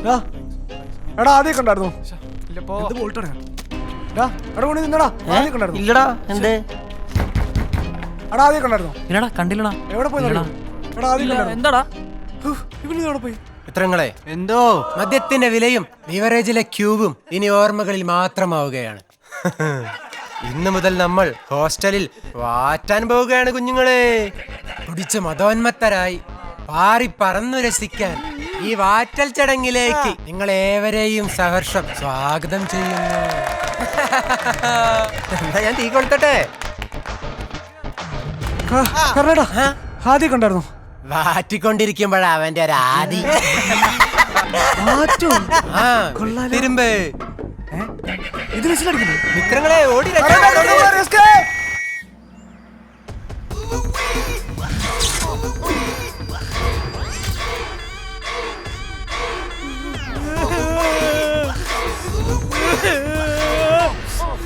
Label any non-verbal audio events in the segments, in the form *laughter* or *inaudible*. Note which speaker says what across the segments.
Speaker 1: എടാ ആദ്യം കണ്ടായിരുന്നു
Speaker 2: ഇല്ലപ്പോ.
Speaker 1: എന്ത് പോയിട്ടാണ് എടാ എടാ കൊണ്ട് നിന്നടാ ആദ്യം കണ്ടായിരുന്നു
Speaker 3: ഇല്ലടാ എന്തേ?
Speaker 1: എടാ ആദ്യം കണ്ടായിരുന്നു
Speaker 4: ഇല്ലടാ കണ്ടില്ലടാ.
Speaker 1: എവിടെ പോയി എടാ ആദ്യം കണ്ടായിരുന്നു
Speaker 4: എന്താടാ?
Speaker 1: ഇവന് എവിടെ പോയി?
Speaker 5: ചിത്രങ്ങളെ
Speaker 2: എന്തോ?
Speaker 5: മദ്യത്തിന്റെ വിലയും ബിവറേജിലെ ക്യൂബും ഇനി ഓർമ്മകളിൽ മാത്രമാവുകയാണ്. ഇന്ന് മുതൽ നമ്മൾ ഹോസ്റ്റലിൽ വാറ്റാൻ പോവുകയാണ് കുഞ്ഞുങ്ങളെ. കുടിച്ച് മതോന്മത്തരായി പാറി പറന്നു രസിക്കാൻ ഈ വാറ്റൽ ചടങ്ങിലേക്ക് നിങ്ങൾ ഏവരെയും സഹർഷം സ്വാഗതം ചെയ്യുന്നു. *laughs* എന്താ ഞാൻ തീ കൊടുത്തട്ടെ
Speaker 1: കറടാ കൊണ്ടായിരുന്നു കണ്ടായിരുന്നു.
Speaker 5: വാറ്റിക്കൊണ്ടിരിക്കുമ്പോഴാ അവന്റെ ഒരു ആദി. *laughs* ആ. തിരുമ്പ്.
Speaker 1: ഇത് വിസിലടിക്കുന്നു
Speaker 5: മിത്രങ്ങളെ ഓടി
Speaker 1: എടാ,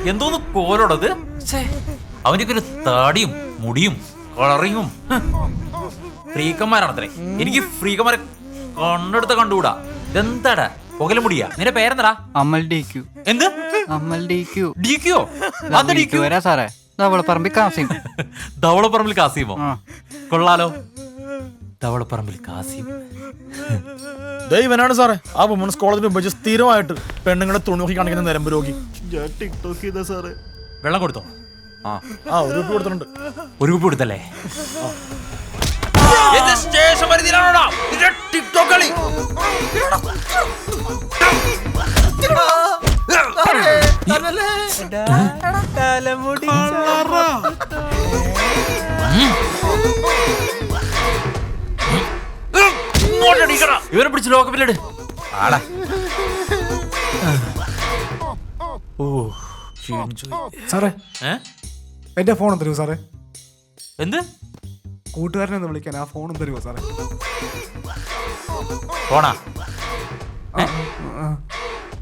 Speaker 4: എന്തോന്ന് കോലോടത് അവനൊക്കെ ഒരു താടിയും മുടിയും കളറിങ്ങും. ഫ്രീക്കന്മാരാണത്രേ. എനിക്ക് ഫ്രീക്കന്മാരെ കണ്ടെടുത്ത കണ്ടുകൂടാ. ഇതെന്താടാ? പുകല മുടിയാ. നിന്റെ പേരെന്താടാ?
Speaker 2: Amal D Q.
Speaker 4: എന്ത്?
Speaker 2: Amal D Q.
Speaker 4: D Q അത് ഡി ക്യു?
Speaker 2: വരാ സാറേ. ധവളപ്പറമ്പിൽ കാസിം. *laughs*
Speaker 4: ധവളപ്പറമ്പിൽ കാസിമോ? കൊള്ളാലോ. ധവളപ്പറമ്പിൽ കാസിം.
Speaker 6: ദൈവനാണ് സാറേ. ആ വുമൻസ് കോളേജിന് ഉപയോഗിച്ച് സ്ഥിരമായിട്ട് പെണ്ണുങ്ങളെ തുണി നോക്കി കാണിക്കുന്ന നിരമ്പ് രോഗി. ഞാൻ ടിക്ടോക്ക് ചെയ്ത സാറേ.
Speaker 4: വെള്ളം കൊടുത്തോ? ആ.
Speaker 6: ആ ഒരു ഉപ്പ് കൊടുത്തിട്ടുണ്ട്.
Speaker 4: ഒരു കുപ്പി കൊടുത്തല്ലേ? സ്റ്റേഷൻ പരിധിയിലാണോടാ? നിന്റെ ടിക്ടോക്ക് കളി.
Speaker 5: തലമുടി
Speaker 4: ഇവനെ പിടിച്ച് ലോക്കപ്പിലിട് ആടാ. ഓ ക്ഷീണിച്ചു
Speaker 1: സാറേ.
Speaker 4: ഏ?
Speaker 1: എന്റെ ഫോൺ തരുമോ സാറേ?
Speaker 4: എന്ത്?
Speaker 1: കൂട്ടുകാരനെ ഒന്ന് വിളിക്കാൻ ആ ഫോണും തരുമോ സാറേ?
Speaker 4: പോണാ ഏ?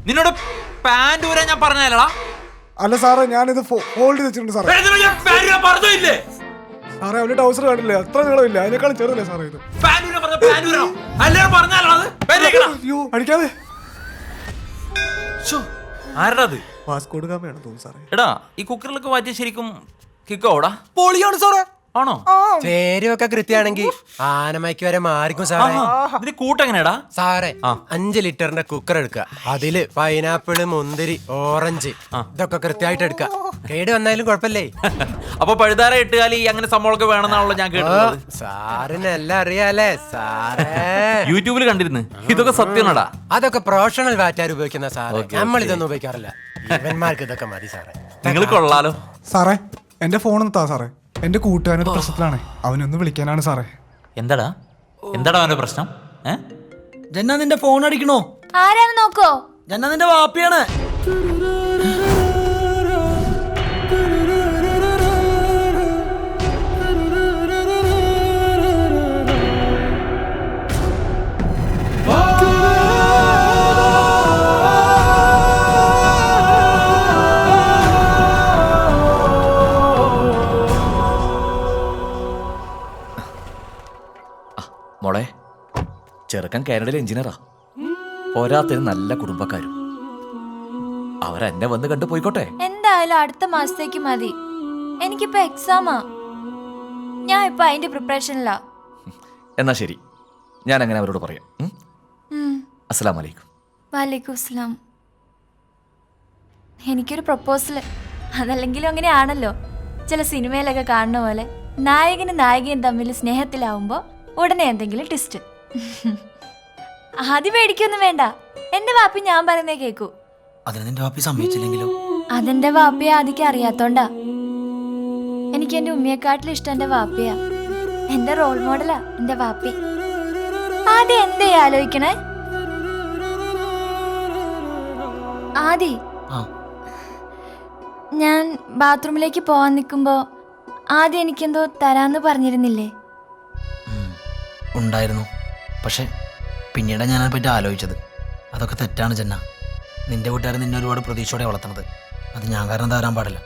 Speaker 4: നിന്നോട് പാന്റ് ഊരാൻ ഞാൻ പറഞ്ഞല്ലടാ
Speaker 1: അല്ല സാറേ ഞാനിത് ഹോൾഡ് ചെയ്ത് വെച്ചിട്ടുണ്ട് സാറേ.
Speaker 4: പറഞ്ഞില്ലേ
Speaker 1: സാറേ അവന്റെ ടൗസർ കണ്ടില്ലേ? അത്ര നീളമില്ല. അതിനേക്കാളും ചെറുതല്ലേ സാറേ ഇത്?
Speaker 4: അല്ലേ പറഞ്ഞാലോ അത്? പാന്റ് വെക്കടാ.
Speaker 1: അയ്യോ അടിക്കാതെ.
Speaker 4: ശ്ശോ, ആരെടാ അത്?
Speaker 1: തോന്നുന്നു സാറേ.
Speaker 4: എടാ ഈ കുക്കറിലൊക്കെ മാറ്റി ശരിക്കും കിക്കോടാ പൊളിയാണ് സാറേ. ആണോ?
Speaker 5: ചേരുവൊക്കെ കൃത്യമാണെങ്കിൽ ആനമയ്ക്ക് വരെ മാറിക്കും സാറേ.
Speaker 4: കൂട്ടെങ്ങനെയാടാ
Speaker 5: സാറേ
Speaker 4: ആ.
Speaker 5: അഞ്ച് ലിറ്ററിന്റെ കുക്കർ എടുക്കുക. അതിൽ പൈനാപ്പിൾ മുന്തിരി ഓറഞ്ച് ഇതൊക്കെ കൃത്യമായിട്ട് എടുക്കുക. കേട് വന്നാലും കുഴപ്പമില്ലേ? *laughs*
Speaker 4: അപ്പൊ പഴുതാര ഇട്ടുകാലി അങ്ങനെ സംഭവമൊക്കെ വേണമെന്നാണല്ലോ ഞാൻ കേട്ടത്
Speaker 5: സാറിന് എല്ലാം അറിയാലേ സാറേ.
Speaker 4: യൂട്യൂബിൽ കണ്ടിരുന്നു. ഇതൊക്കെ സത്യമാണടാ.
Speaker 5: അതൊക്കെ പ്രൊഫഷണൽ വാറ്റാർ ഉപയോഗിക്കുന്ന സാറേ? നമ്മൾ ഇതൊന്നും ഉപയോഗിക്കാറില്ല. ഇവന്മാർക്ക് ഇതൊക്കെ മതി സാറേ.
Speaker 4: നിങ്ങൾ കൊള്ളാലോ.
Speaker 1: സാറേ എന്റെ ഫോൺ ഒന്ന് താ സാറേ. എന്റെ കൂട്ടുകാരൻ പ്രശ്നത്തിലാണ്. അവനൊന്ന് വിളിക്കാനാണ് സാറേ.
Speaker 4: എന്താടാ? എന്താടാ അവന്റെ പ്രശ്നം? ഏ?
Speaker 3: ജന്ന നിന്റെ ഫോൺ അടിക്കണോ?
Speaker 7: ആരാന്ന് നോക്കോ?
Speaker 3: ജന്ന നിന്റെ വാപ്പിയാണ്.
Speaker 8: ചെറുക്കൻ കാനഡയിലെ എഞ്ചിനീയറാ. പോരാത്തതിന് നല്ല കുടുംബക്കാരും. അവരെന്നെ വന്ന് കണ്ടു പോയിക്കോട്ടെ.
Speaker 7: എന്തായാലും അടുത്ത മാസത്തേക്ക് മതി. എനിക്കിപ്പോ എക്സാമാ ഞാൻ ഇപ്പൊ അതിന്റെ പ്രിപ്പറേഷനിലാ
Speaker 8: എന്നാ ശരി. ഞാൻ അങ്ങനെ അവരോട് പറയാം. അസ്സലാം വലൈക്കും
Speaker 7: വാലേക്കും അസ്സലാം എനിക്കൊരു പ്രപ്പോസൽ അതല്ലെങ്കിലും അങ്ങനെയാണല്ലോ. ചില സിനിമയിലൊക്കെ കാണുന്ന പോലെ നായകനും നായികയും തമ്മിൽ സ്നേഹത്തിലാവുമ്പോൾ ഉടനെ എന്തെങ്കിലും ട്വിസ്റ്റ് *laughs* ആദ്യം പേടിക്കൊന്നും വേണ്ട. എന്റെ വാപ്പി ഞാൻ പറയുന്നേ കേക്കൂ.
Speaker 3: അതിന് നിന്റെ വാപ്പി സമ്മതിച്ചില്ലെങ്കിലോ?
Speaker 7: അതെന്റെ വാപ്പയെ ആദ്യം അറിയാത്തോണ്ടാ. എനിക്ക് എന്റെ ഉമ്മയെക്കാട്ടിലും ഇഷ്ടം എന്റെ വാപ്പിയാ. എന്റെ റോൾ മോഡലാ എന്റെ വാപ്പി. ആദ്യം എന്തേ ആലോചിക്കണേ? ആദി.
Speaker 3: ആ.
Speaker 7: ഞാൻ ബാത്റൂമിലേക്ക് പോവാൻ നിൽക്കുമ്പോ ആദ്യം എനിക്കെന്തോ തരാന്ന് പറഞ്ഞിരുന്നില്ലേ?
Speaker 3: ഉണ്ടായിരുന്നു. പക്ഷേ പിന്നീട് ഞാൻ അതിനെപ്പറ്റി ആലോചിച്ചത്. അതൊക്കെ തെറ്റാണ് ചെന്ന നിന്റെ വീട്ടുകാർ നിന്നെ ഒരുപാട് പ്രതീക്ഷയോടെ വളർത്തണത് അത് ഞാൻ കാരണം തരാൻ പാടില്ല.